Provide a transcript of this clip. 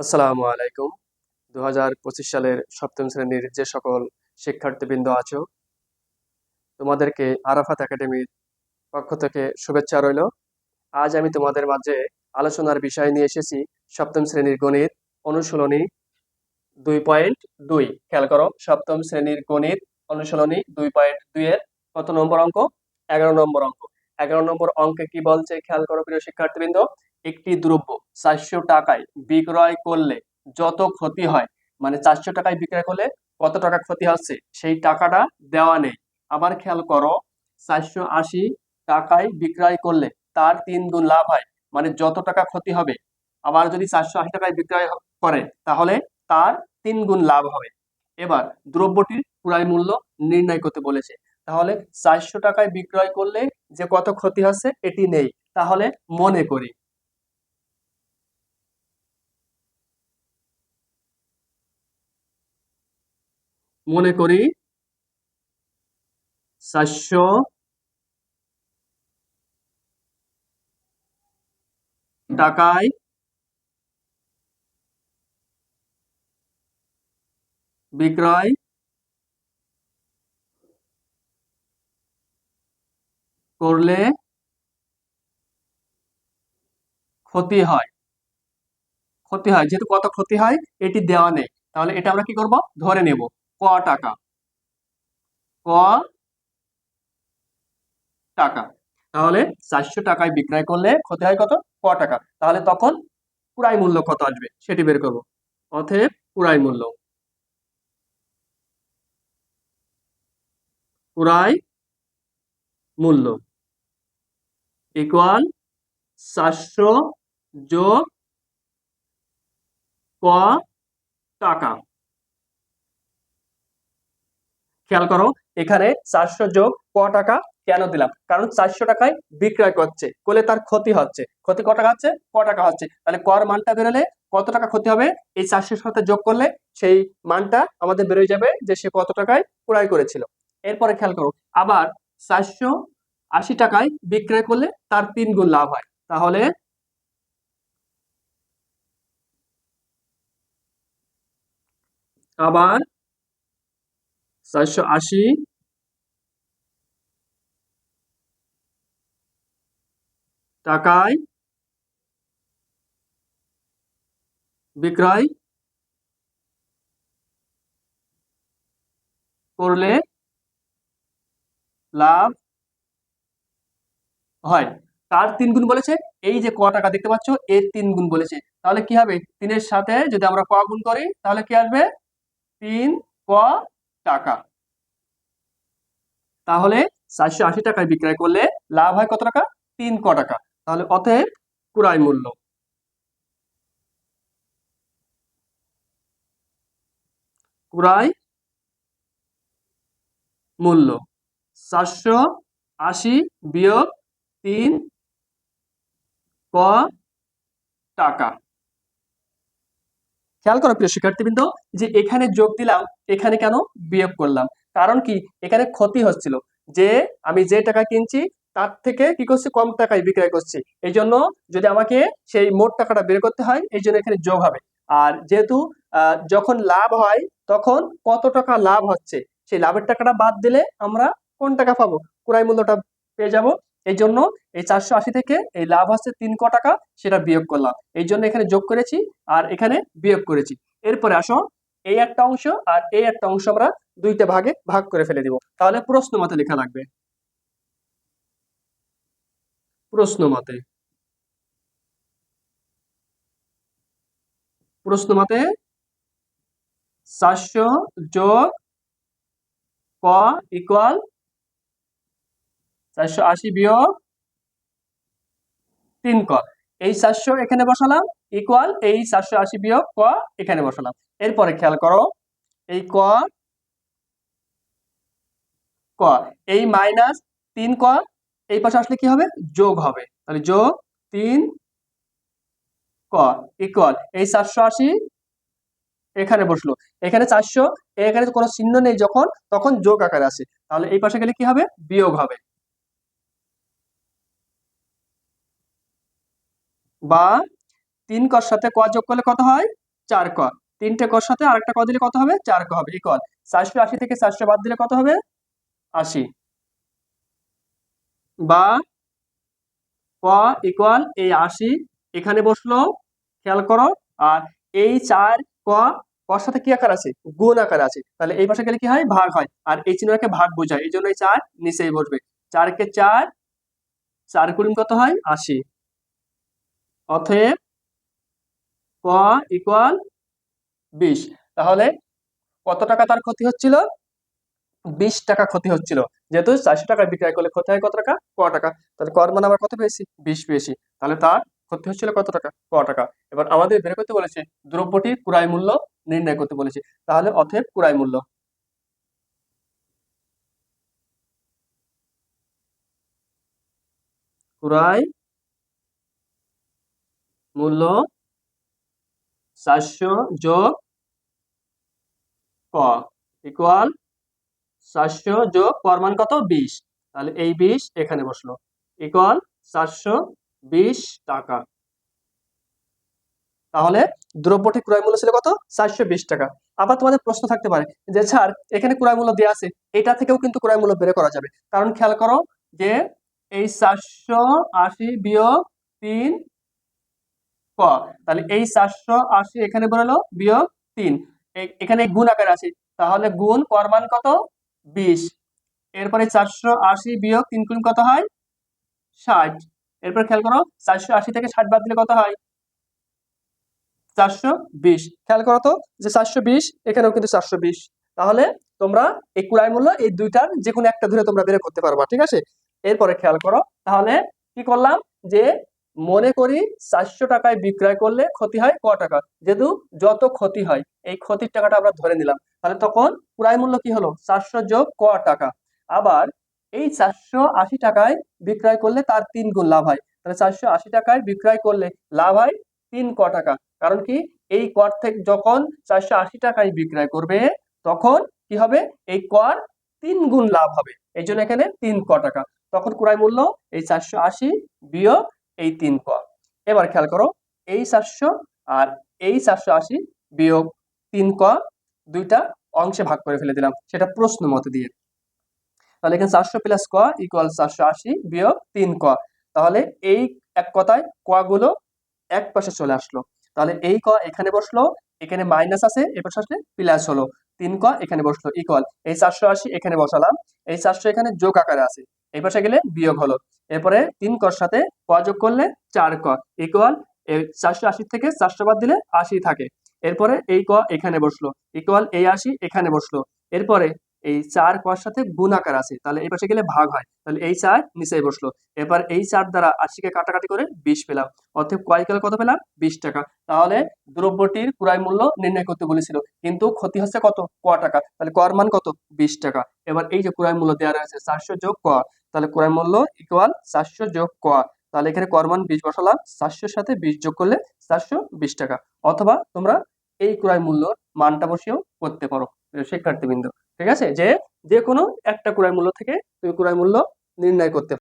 আসসালামু আলাইকুম। দু হাজার পঁচিশ সালের সপ্তম শ্রেণির যে সকল শিক্ষার্থীবৃন্দ আছো, তোমাদেরকে আরাফাত একাডেমির পক্ষ থেকে শুভেচ্ছা রইল। আজ আমি তোমাদের মাঝে আলোচনার বিষয় নিয়ে এসেছি সপ্তম শ্রেণির গণিত অনুশীলনী দুই পয়েন্ট দুই। খেয়াল করো, সপ্তম শ্রেণির গণিত অনুশীলনী দুই পয়েন্ট দুই এর কত নম্বর অঙ্ক? এগারো নম্বর অঙ্ক। এগারো নম্বর অঙ্কে কি বলছে? খেয়াল করো প্রিয় শিক্ষার্থীবৃন্দ, একটি দ্রব্য চারশো টাকায় বিক্রয় করলে যত ক্ষতি হয় মানে চারশো টাকায় বিক্রয় করলে কত টাকা ক্ষতি হচ্ছে, সেই টাকাটা দেওয়া নেই। আবার খেয়াল করো, চারশো আশি টাকায় বিক্রয় করলে তার তিন গুণ লাভ হয় মানে যত টাকা ক্ষতি হবে, আবার যদি চারশো আশি টাকায় বিক্রয় করে, তাহলে তার তিন গুণ লাভ হবে। এবার দ্রব্যটির ক্রয় মূল্য নির্ণয় করতে বলেছে। তাহলে চারশো টাকায় বিক্রয় করলে যে কত ক্ষতি হচ্ছে এটি নেই। তাহলে মনে করি। মনে করি চারশো টাকায় বিক্রয় করলে ক্ষতি হয়। ক্ষতি হয়। যেহেতু কত ক্ষতি হয়, এটি দেওয়া নেই। তাহলে এটা আমরা কি করব? ধরে নেব। ক টাকা। ক টাকা। তাহলে চারশো টাকায় বিক্রয় করলে ক্ষতি হয় কত? ক টাকা। তাহলে তখন পুরাই মূল্য কত আসবে? সেটি বের করব। অতএব পুরাই মূল্য। পুরাই মূল্য। ইকুয়াল চারশো যোগ ক টাকা। খেয়াল করো, এখানে চারশো যোগ ক টাকা কেন দিলাম? কারণ চারশো টাকায় বিক্রয় করছে, করলে তার ক্ষতি হচ্ছে। ক্ষতি ক টাকা হচ্ছে, ক টাকা হচ্ছে। তাহলে কর মানটা বেরোলে কত টাকা ক্ষতি হবে? এই চারশোর সাথে যোগ করলে সেই মানটা আমাদের বেরোয় যাবে যে সে কত টাকায় ক্রয় করেছিল। এরপরে খেয়াল করো, আবার চারশো আশি টাকায় বিক্রয় করলে তার তিন গুণ লাভ হয়। তাহলে আবার চারশো আশি টাকায় বিক্রয় করলে লাভ হয়। তার তিন গুণ বলেছে, এই যে ক টাকা দেখতে পাচ্ছ, এর তিন গুণ বলেছে। তাহলে কি হবে? তিনের সাথে যদি আমরা ক গুণ করি, তাহলে কি আসবে? তিন ক টাকা। তাহলে চারশো আশি টাকায় বিক্রয় করলে লাভ হয় কত টাকা? তিন ক টাকা। তাহলে অতএব ক্রয় মূল্য। ক্রয় মূল্য। চারশো আশি বিয়োগ তিন ক টাকা। খেয়াল করো প্রিয় শিক্ষার্থীবৃন্দ, যে এখানে যোগ দিলাম, এখানে কেন বিয়োগ করলাম? কারণ কি? এখানে ক্ষতি হচ্ছিল। যে আমি যে টাকা কিনছি, তার থেকে কি করছি? কম টাকায় বিক্রয় করছি। এই জন্য যদি আমাকে সেই মোট টাকাটা বের করতে হয় এই জন্য এখানে যোগ হবে। আর যেহেতু যখন লাভ হয়, তখন কত টাকা লাভ হচ্ছে? সেই লাভের টাকাটা বাদ দিলে আমরা কোন টাকা পাবো? ক্রয় মূল্যটা পেয়ে যাব। এই জন্য এই চারশো আশি থেকে এই লাভ হচ্ছে তিন ক টাকা, সেটা বিয়োগ করলাম। এই জন্য এখানে যোগ করেছি আর এখানে বিয়োগ করেছি। এরপরে আসো এই একটা অংশ আর এই একটা অংশ আমরা দুইটা ভাগে ভাগ করে ফেলে দিব। তাহলে প্রশ্ন মতে লেখা লাগবে। প্রশ্ন মতে। প্রশ্ন মতে চারশো যোগ ক ইকুয়াল চারশো আশি বিয়োগ তিন ক এই চারশো এখানে বসালাম ইকুয়াল এই চারশো আশি বিয়োগ ক, এখানে বসালাম। এরপরে খেয়াল করো, এই ক ক, এই মাইনাস তিন ক এই পাশে আসলে কি হবে? যোগ হবে। তাহলে যোগ তিন ক ইকুয়াল এই চারশো আশি এখানে বসল। এখানে চারশো, এখানে কোনো চিহ্ন নেই যখন, তখন যোগ আকারে আছে তাহলে এই পাশে গেলে কি হবে? বিয়োগ হবে। বা তিন কর সাথে ক যোগ করলে কত হয়? চার ক তিনটে কর সাথে আরেকটা ক দিলে কত হবে? চার ক হবে ইকুয়াল চারশো আশি থেকে চারশো বাদ দিলে কত হবে? আশি। বা ক ইকুয়াল এই আশি, এখানে বসল, খেয়াল করো, আর এই চার ক কর সাথে কি আকার আছে? গুণ আকার আছে। তাহলে এই পাশে গেলে কি হয়? ভাগ হয়। আর এই চিহ্নটাকে ভাগ বোঝায়। এই জন্য এই চার নিচেই বসবে। চারকে চার চার গুণ কত হয়? আশি। অতএব ক ইকুয়াল বিশ। তাহলে কত টাকা তার ক্ষতি হচ্ছিল? বিশ টাকা ক্ষতি হচ্ছিল। যেহেতু চারশো টাকা বিক্রয় করলে ক্ষতি হয় কত টাকা? ক টাকা। তাহলে কর মানে আবার কত পেয়েছি? বিশ পেয়েছি। তাহলে তার ক্ষতি হচ্ছিল কত টাকা? ক টাকা। এবার আমাদের বের করতে বলেছে দ্রব্যটির ক্রয় মূল্য নির্ণয় করতে বলেছে। তাহলে অতএব ক্রয় মূল্য। ক্রয় মূল্য চারশো যোগ ক। ইকুয়াল চারশো যোগ কর মান কত? বিশ। তাহলে এই বিশ এখানে বসল। ইকুয়াল চারশো বিশ টাকা। তাহলে দ্রব্যটি ক্রয় মূল্য ছিল কত? চারশো বিশ টাকা। আবার তোমাদের প্রশ্ন থাকতে পারে যে, স্যার, এখানে ক্রয় মূল্য দেওয়া আছে। এটা থেকেও কিন্তু ক্রয় মূল্য বের করা যাবে। কারণ খেয়াল করো যে, এই চারশো আশি বিয়োগ তিন ক। তাহলে এই চারশো আশি এখানে বেরোলো বিয়োগ তিন। এখানে গুণ আকার আছে। তাহলে গুণ করমান কত? বিশ। এরপরে চারশো আশি বিয়োগ তিন গুণ কত হয়? ষাট। এরপর খেয়াল করো, চারশো আশি থেকে ষাট বাদ দিলে কত হয়? চারশো বিশ। খেয়াল করো তো যে চারশো বিশ, এখানেও কিন্তু চারশো বিশ। তাহলে তোমরা এই ক্রয় মূল্য এই দুইটার যে কোনো একটা ধরে তোমরা বের করতে পারবা, ঠিক আছে? এরপরে খেয়াল করো, তাহলে কি করলাম? যে মনে করি চারশো টাকায় বিক্রয় করলে ক্ষতি হয় ক টাকা। যেহেতু যত ক্ষতি হয়, এই ক্ষতির টাকাটা আমরা ধরে নিলাম। তাহলে তখন ক্রয় মূল্য কি হলো? চারশো যোগ ক টাকা। আবার এই চারশো আশি টাকায় বিক্রয় করলে তার তিন গুণ লাভ হয়। তাহলে চারশো আশি টাকায় বিক্রয় করলে লাভ হয় তিন ক টাকা। কারণ কি? এই কর থেকে যখন চারশো আশি টাকায় বিক্রয় করবে, তখন কি হবে? এই কর তিন গুণ লাভ হবে। এই জন্য এখানে তিন ক টাকা। তখন ক্রয় মূল্য এই চারশো আশি বিয়োগ এই তিন ক। এবার খেয়াল করো, এই চারশো আর এই চারশো আশি বিয়োগ তিন ক, দুইটা অংশে ভাগ করে ফেলে দিলাম। সেটা প্রশ্ন মতে দিয়ে। তাহলে এখানে চারশো প্লাস ক ইকুয়াল চারশো আশি বিয়োগ তিন ক। তাহলে এই এক কথায় ক গুলো এক পাশে চলে আসলো। তাহলে এই ক এখানে বসল, এখানে মাইনাস আছে এ পাশে আসলে প্লাস হলো। তিন ক, এখানে বসল ইকুয়াল এই চারশো আশি, এখানে বসালাম, এই চারশো এখানে যোগ আকারে আছে, এই পাশে গেলে বিয়োগ হলো, এরপরে তিন কর সাথে ক যোগ করলে চার ক ইকুয়াল চারশো আশি থেকে চারশো বাদ দিলে আশি থাকে, এরপরে এই ক এখানে বসল ইকুয়াল এই আশি এখানে বসল, এরপরে এই চার কর সাথে গুণ আকার আছে। তাহলে এই পাশে গেলে ভাগ হয়। তাহলে এই চার নিচে বসল। এবার এই চার দ্বারা আশিকে কাটাকাটি করে বিশ পেলাম। অর্থাৎ কয় কাল কত পেলাম? বিশ টাকা। তাহলে দ্রব্যটির ক্রয় মূল্য নির্ণয় করতে বলেছিল। কিন্তু ক্ষতি হচ্ছে কত? ক টাকা। তাহলে কর মান কত? বিশ টাকা। এবার এই যে ক্রয় মূল্য দেওয়া রয়েছে, চারশো যোগ ক তাহলে ক্রয় মূল্য ইকুয়াল চারশো যোগ ক তাহলে এখানে কর মান বিশ বসালাম। চারশোর সাথে বিশ যোগ করলে চারশো বিশ টাকা। অথবা তোমরা এই ক্রয় মূল্যর মানটা বসেও করতে পারো। শিক্ষার্থীবৃন্দ। ঠিক আছে? যে যে কোনো একটা ক্রয় মূল্য থেকে তুমি ক্রয় মূল্য নির্ণয় করতে